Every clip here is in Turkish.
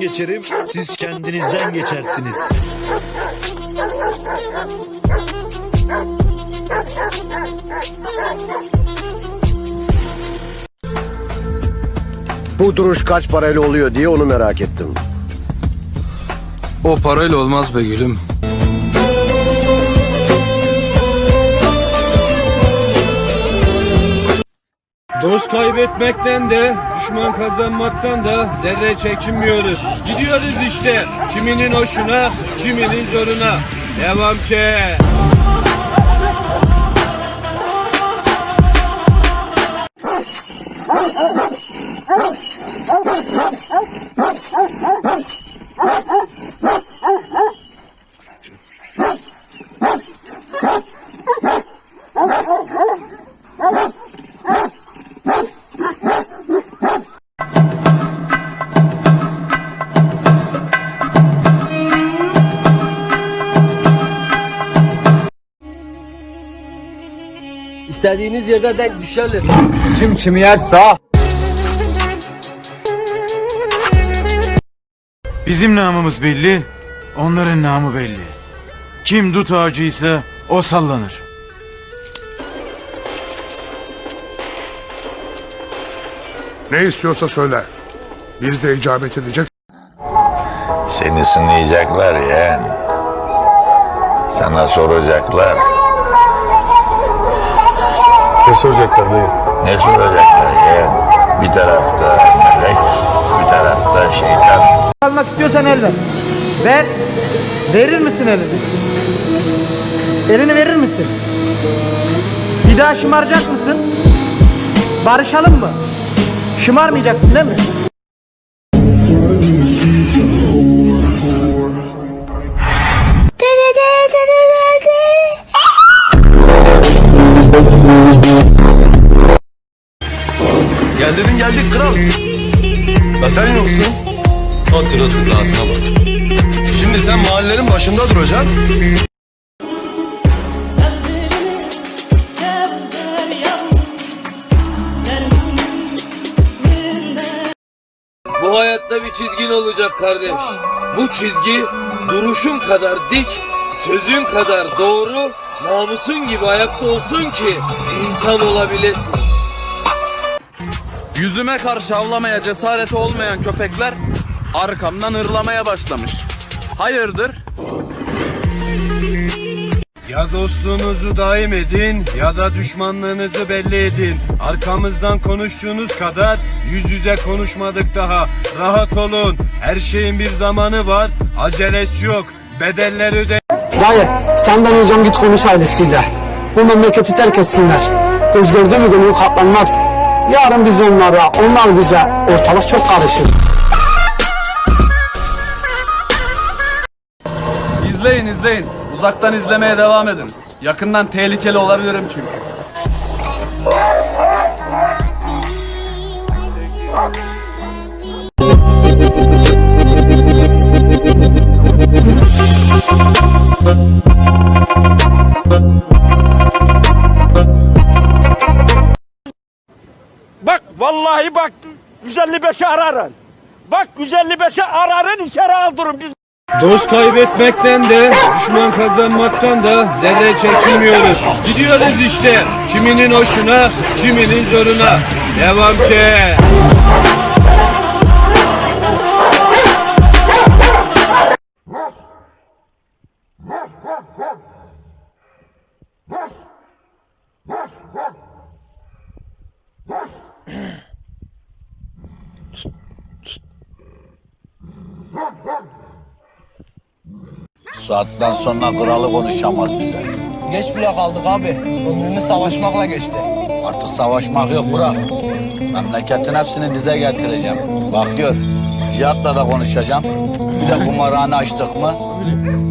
geçerim, siz kendinizden geçersiniz. Bu duruş kaç parayla oluyor diye onu merak ettim. O parayla olmaz be gülüm. Dost kaybetmekten de, düşman kazanmaktan da zerre çekinmiyoruz. Gidiyoruz işte, kiminin hoşuna, kiminin zoruna. Devam ki. İstediğiniz yerden denk düşerler. Kim kimi yerse Bizim namımız belli, onların namı belli. Kim dut ağacıysa o sallanır. Ne istiyorsa söyle. Biz de icabet edecek Seni sınayacaklar yeğen. Sana soracaklar. Ne soracaklar dayı? Ne soracaklar yeğen? Bir tarafta melek, bir tarafta şeytan. almak istiyorsan el ver. Ver. Verir misin elini? Elini verir misin? Bir daha şımaracak mısın? Barışalım mı? Şımarmayacaksın değil mi? Mahallenin başında duracaksın. Bu hayatta bir çizgin olacak kardeş. Bu çizgi duruşun kadar dik, sözün kadar doğru, namusun gibi ayakta olsun ki insan olabilesin. Yüzüme karşı avlamaya cesareti olmayan köpekler arkamdan hırlamaya başlamış. Hayırdır? Ya dostluğunuzu daim edin ya da düşmanlığınızı belli edin. Arkamızdan konuştuğunuz kadar yüz yüze konuşmadık daha. Rahat olun. Her şeyin bir zamanı var. Acelesi yok. Bedeller öde. Dayı senden hocam git konuş ailesiyle. Bu memleketi terk etsinler. Göz gördü mü gönül katlanmaz. Yarın biz onlara, onlar bize. Ortalık çok karışır. İzleyin izleyin. Uzaktan izlemeye devam edin. Yakından tehlikeli olabilirim çünkü. Bak vallahi bak 155'i ararın. Bak 155'i ararın içeri aldırın biz. Dost kaybetmekten de, düşman kazanmaktan da zerre çekinmiyoruz. Gidiyoruz işte, kiminin hoşuna, kiminin zoruna. Devam ki. Saatten sonra kralı konuşamaz bize. Geç bile kaldık abi. Ömrümüz savaşmakla geçti. Artık savaşmak yok bırak. Memleketin hepsini dize getireceğim. Bak gör, cihatla da konuşacağım. Bir de kumarhane açtık mı,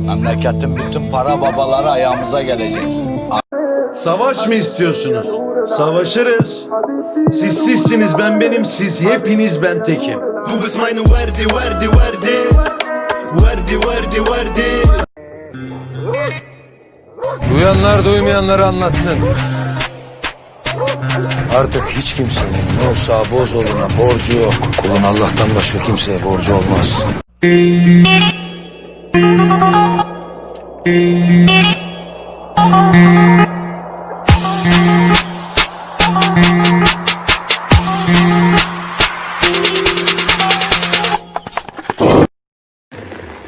memleketin bütün para babaları ayağımıza gelecek. Savaş mı istiyorsunuz? Savaşırız. Siz sizsiniz, ben benim, siz hepiniz ben tekim. Duyanlar duymayanları anlatsın. Artık hiç kimsenin Musa Bozoğlu'na borcu yok. Kulun Allah'tan başka kimseye borcu olmaz.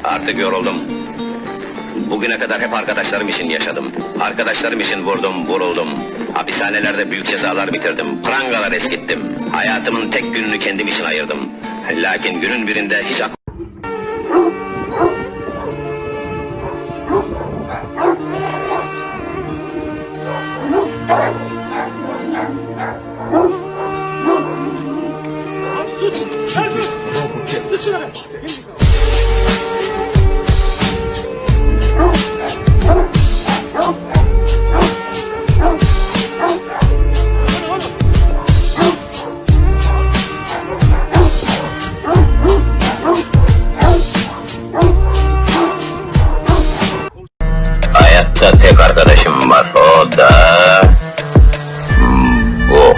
Artık yoruldum. Arkadaşlarım için yaşadım. Arkadaşlarım için vurdum, vuruldum. Hapishanelerde büyük cezalar bitirdim. Prangalar eskittim. Hayatımın tek gününü kendim için ayırdım. Lakin günün birinde hiç ak- Hayatta tek arkadaşım var. O da... bu.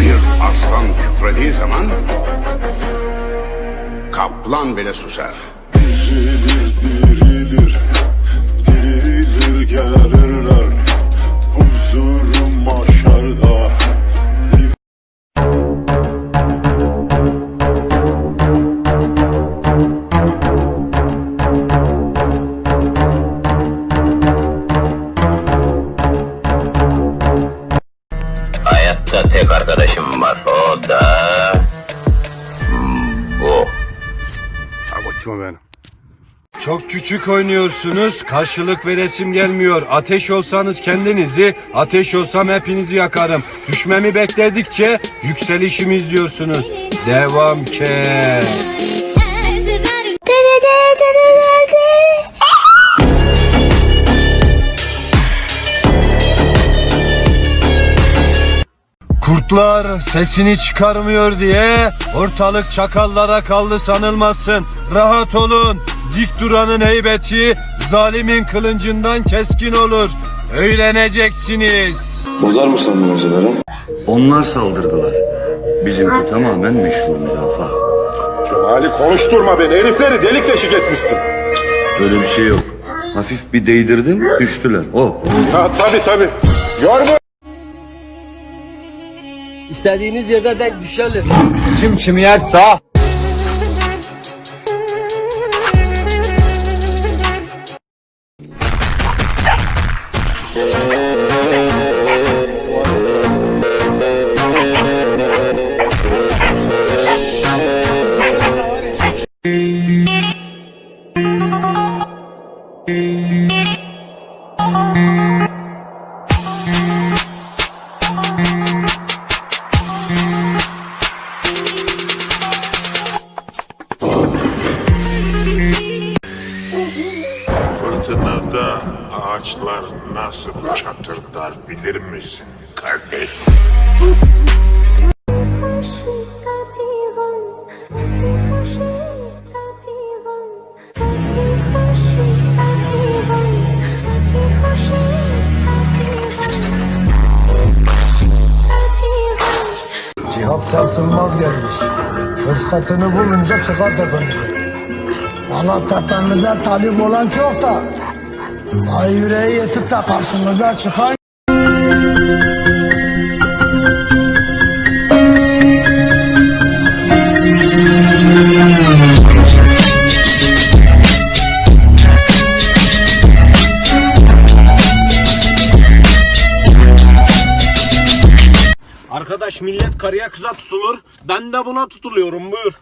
Bir aslan kükrediği zaman kaplan bile susar. Tek arkadaşım var. O da... bu. Koçum benim. Çok küçük oynuyorsunuz, karşılık ve resim gelmiyor. Ateş olsanız kendinizi, ateş olsam hepinizi yakarım. Düşmemi bekledikçe yükselişimi izliyorsunuz. Devam ke. Kurtlar sesini çıkarmıyor diye ortalık çakallara kaldı sanılmasın. Rahat olun. Dik duranın heybeti zalimin kılıncından keskin olur. Öğleneceksiniz. Onlar saldırdılar. Bizimki tamamen meşru müdafaa. Ali konuşturma beni. Herifleri delik deşik etmişsin. Öyle bir şey yok. Hafif bir değdirdim, düştüler. O. Ha tabii tabii. Yorma. İstediğiniz yerde denk düşelim. Kim kimi yerse ağaçlar nasıl çatırdar bilir misin kardeş? Cihat sarsılmaz gelmiş. Fırsatını bulunca çıkar tepemize. Valla tepemize talip olan çok da. Ay yüreği yetip de karşımıza çıkan Arkadaş millet karıya kıza tutulur. Ben de buna tutuluyorum buyur.